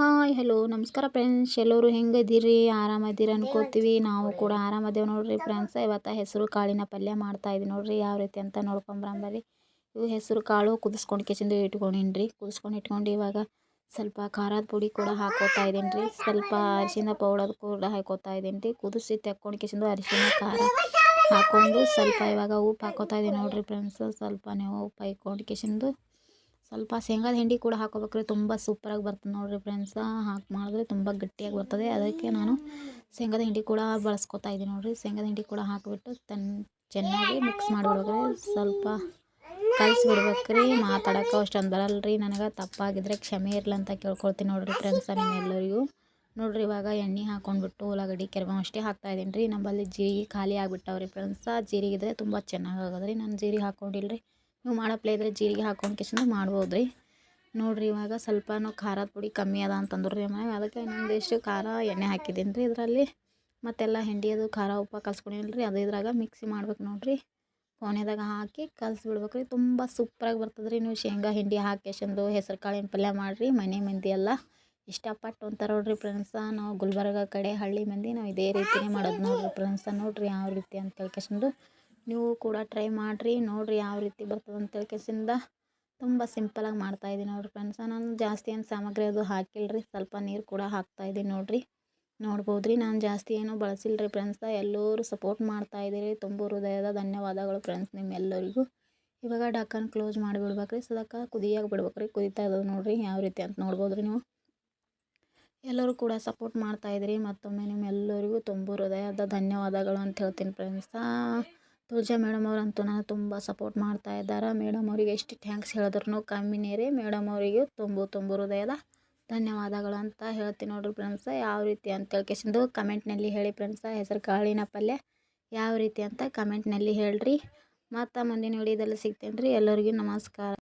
Hi hello ನಮಸ್ಕಾರ friends ಎಲ್ಲರೂ ಹೆಂಗದಿರಿ? ಆರಾಮದಿರಿ ಅನ್ಕೋತೀವಿ. ನಾವು ಕೂಡ ಆರಾಮದೇವು ನೋಡ್ರಿ ಫ್ರೆಂಡ್ಸ್ ಇವತ್ತು ಹೆಸರು ಕಾಳಿನ ಪಲ್ಯ ಮಾಡ್ತಾ ಇದ್ದೀವಿ ನೋಡ್ರಿ. ಯಾವ ರೀತಿ ಅಂತ ನೋಡ್ಕೊಂಬರಂಬರಿ ಇವು ಹೆಸರು ಕಾಳು ಕುದಿಸ್ಕೊಂಡು ಕೆಸಿಂದು ಇಟ್ಕೊಂಡಿನ್ರಿ. ಕುದಿಸ್ಕೊಂಡು ಇಟ್ಕೊಂಡು ಇವಾಗ ಸ್ವಲ್ಪ ಖಾರದ ಪುಡಿ ಕೂಡ ಹಾಕೋತಾ ಇದ್ದೀನಿ ರೀ ಸ್ವಲ್ಪ ಅರಿಶಿನ ಪೌಡರ್ ಕೂಡ ಹಾಕೋತಾ ಇದ್ದೀನಿ ರೀ ಕುದಿಸಿ ತೆಕ್ಕೊಂಡು ಕೆಸಿಂದು ಅರಿಶಿನ, ಖಾರ ಹಾಕ್ಕೊಂಡು ಸ್ವಲ್ಪ ಇವಾಗ ಉಪ್ಪು ಹಾಕೋತಾ ಇದ್ದೀನಿ ನೋಡ್ರಿ ಫ್ರೆಂಡ್ಸ್ ಸ್ವಲ್ಪ ನೀವು ಉಪ್ಪು ಹಾಕೊಂಡು ಕೆಸಿಂದು ಸ್ವಲ್ಪ ಶೇಂಗಾದ ಹಿಂಡಿ ಕೂಡ ಹಾಕೋಬೇಕ್ರಿ. ತುಂಬ ಸೂಪರಾಗಿ ಬರ್ತದೆ ನೋಡಿರಿ ಫ್ರೆಂಡ್ಸ್ ಹಾಕಿ ಮಾಡಿದ್ರೆ ತುಂಬ ಗಟ್ಟಿಯಾಗಿ ಬರ್ತದೆ. ಅದಕ್ಕೆ ನಾನು ಶೇಂಗಾದ ಹಿಂಡಿ ಕೂಡ ಬಳಸ್ಕೊತಾ ಇದ್ದೀನಿ ನೋಡಿರಿ. ಶೇಂಗಾದ ಹಿಂಡಿ ಕೂಡ ಹಾಕಿಬಿಟ್ಟು ತನ್, ಚೆನ್ನಾಗಿ ಮಿಕ್ಸ್ ಮಾಡಿಬಿಡ್ಬೇಕ್ರಿ. ಸ್ವಲ್ಪ ಕಲಿಸ್ಬಿಡ್ಬೇಕ್ರಿ. ಮಾತಾಡೋಕೆ ಅಷ್ಟೊಂದು ಬರಲ್ರಿ. ನನಗೆ ತಪ್ಪಾಗಿದ್ರೆ ಕ್ಷಮೆ ಇರಲಿ ಅಂತ ಕೇಳ್ಕೊಳ್ತೀನಿ ನೋಡಿರಿ ಫ್ರೆಂಡ್ಸ ನಿಮ್ಮೆಲ್ಲರಿಗೂ. ನೋಡಿರಿ ಇವಾಗ ಎಣ್ಣೆ ಹಾಕೊಂಡ್ಬಿಟ್ಟು ಉಳ್ಳಾಗಡ್ಡಿ ಕೆರವ ಅಷ್ಟೇ ಹಾಕ್ತಾಯಿದ್ದೀನಿ ರೀ. ನಮ್ಮಲ್ಲಿ ಜೀರಿಗೆ ಖಾಲಿ ಆಗಿಬಿಟ್ಟವ್ರಿ ಫ್ರೆಂಡ್ಸ ಜೀರಿಗೆ ಇದ್ದರೆ ತುಂಬ ಚೆನ್ನಾಗಿ ಆಗೋದ್ರಿ. ನಾನು ಜೀರಿಗೆ ಹಾಕ್ಕೊಂಡಿಲ್ಲ ನೀವು ಮಾಡಪ್ಲೇ ಇದ್ರೆ ಜೀರಿಗೆ ಹಾಕೊಂಡು ಕಿಶನ್ ಮಾಡ್ಬೋದು ರೀ ನೋಡಿರಿ ಇವಾಗ ಸ್ವಲ್ಪನೂ ಖಾರದ ಪುಡಿ ಕಮ್ಮಿ ಅದ ಅಂತಂದ್ರೆ ರೀ ಮನೆಯಾಗ ಅದಕ್ಕೆ ಇನ್ನೊಂದಿಷ್ಟು ಖಾರ ಎಣ್ಣೆ ಹಾಕಿದ್ದೀನಿ ರೀ ಇದರಲ್ಲಿ. ಮತ್ತೆಲ್ಲ ಹೆಂಡಿಯದು ಖಾರ, ಉಪ್ಪು ಕಲ್ಸ್ಕೊಂಡಿಲ್ಲ ರೀ ಅದು ಇದ್ರಾಗ ಮಿಕ್ಸಿ ಮಾಡ್ಬೇಕು ನೋಡಿರಿ. ಕೋಣೆದಾಗ ಹಾಕಿ ಕಲ್ಸ್ಬಿಡ್ಬೇಕು ರೀ ತುಂಬ ಸೂಪರಾಗಿ ಬರ್ತದೆ ರೀ ನೀವು ಶೇಂಗಾ, ಹಿಂಡಿ ಹಾಕಿಸಂದು ಹೆಸರು ಕಾಳಿನ ಪಲ್ಯ ಮಾಡಿರಿ, ಮನೆ ಮಂದಿ ಎಲ್ಲ. ಇಷ್ಟಪಟ್ಟು ಅಂತಾರೆ ನೋಡಿರಿ ಫ್ರೆಂಡ್ಸ ನಾವು ಗುಲ್ಬರ್ಗ ಕಡೆ ಹಳ್ಳಿ ಮಂದಿ, ನಾವು ಇದೇ ರೀತಿಯೇ ಮಾಡೋದು ನೋಡಿರಿ ಫ್ರೆಂಡ್ಸ ನೋಡಿರಿ ಯಾವ ರೀತಿ ಅಂತ ಕೇಳ್ಕೇಶಂದು ನೀವು ಕೂಡ ಟ್ರೈ ಮಾಡಿರಿ, ನೋಡಿರಿ ಯಾವ ರೀತಿ ಬರ್ತದೆ ಅಂತ ಕೇಳ್ಕೇಸಿಂದ ತುಂಬ ಸಿಂಪಲಾಗಿ ಮಾಡ್ತಾಯಿದ್ದೀನಿ ನೋಡಿರಿ ಫ್ರೆಂಡ್ಸ ನಾನು ಜಾಸ್ತಿ ಏನು ಸಾಮಗ್ರಿ ಅದು ಹಾಕಿಲ್ಲ ರೀ ಸ್ವಲ್ಪ ನೀರು ಕೂಡ ಹಾಕ್ತಾಯಿದ್ದೀನಿ ನೋಡಿರಿ. ನೋಡ್ಬೋದು ರೀ ನಾನು ಜಾಸ್ತಿ ಏನೂ ಬಳಸಿಲ್ಲ ರೀ ಫ್ರೆಂಡ್ಸ ಎಲ್ಲರೂ ಸಪೋರ್ಟ್ ಮಾಡ್ತಾಯಿದ್ದೀರಿ ತುಂಬ ಹೃದಯದ ಧನ್ಯವಾದಗಳು ಫ್ರೆಂಡ್ಸ್ ನಿಮ್ಮೆಲ್ಲರಿಗೂ. ಇವಾಗ ಡಕ್ಕನ್ ಕ್ಲೋಸ್ ಮಾಡಿಬಿಡ್ಬೇಕು ರೀ ಸದಕ್ಕೆ ಕುದಿಯಾಗಿ ಬಿಡ್ಬೇಕು ರೀ ಕುದೀತಾ ಇದ್ದಾವೆ ನೋಡಿರಿ ಯಾವ ರೀತಿ ಅಂತ ನೋಡ್ಬೋದು ರೀ ನೀವು. ಎಲ್ಲರೂ ಕೂಡ ಸಪೋರ್ಟ್ ಮಾಡ್ತಾಯಿದ್ರಿ ಮತ್ತೊಮ್ಮೆ ನಿಮ್ಮೆಲ್ಲರಿಗೂ ತುಂಬ ಹೃದಯದ ಧನ್ಯವಾದಗಳು ಅಂತ ಹೇಳ್ತೀನಿ ಫ್ರೆಂಡ್ಸ ತುಳಜಾ ಮೇಡಮ್ ಅವರಂತೂ ನನಗೆ ತುಂಬ ಸಪೋರ್ಟ್ ಮಾಡ್ತಾ ಇದ್ದಾರೆ. ಮೇಡಮ್ ಅವರಿಗೆ ಎಷ್ಟು ಥ್ಯಾಂಕ್ಸ್ ಹೇಳಿದ್ರು ಕಮ್ಮಿನೇ ರೀ ಮೇಡಮ್ ಅವರಿಗೆ ತುಂಬು ತುಂಬು ಹೃದಯದ ಧನ್ಯವಾದಗಳು ಅಂತ ಹೇಳ್ತೀನಿ ನೋಡಿರಿ ಫ್ರೆಂಡ್ಸ ಯಾವ ರೀತಿ ಅಂತ ಕೇಳ್ಕೇಸಿಂದು ಕಮೆಂಟ್ನಲ್ಲಿ ಹೇಳಿ ಫ್ರೆಂಡ್ಸ ಹೆಸರು ಕಾಳಿನ ಪಲ್ಯ ಯಾವ ರೀತಿ ಅಂತ ಕಮೆಂಟ್ನಲ್ಲಿ ಹೇಳ್ರಿ. ಮತ್ತು ಮುಂದಿನ ವಿಡಿಯೋದಲ್ಲಿ ಸಿಗ್ತೇನೆ ರೀ ಎಲ್ಲರಿಗೂ ನಮಸ್ಕಾರ.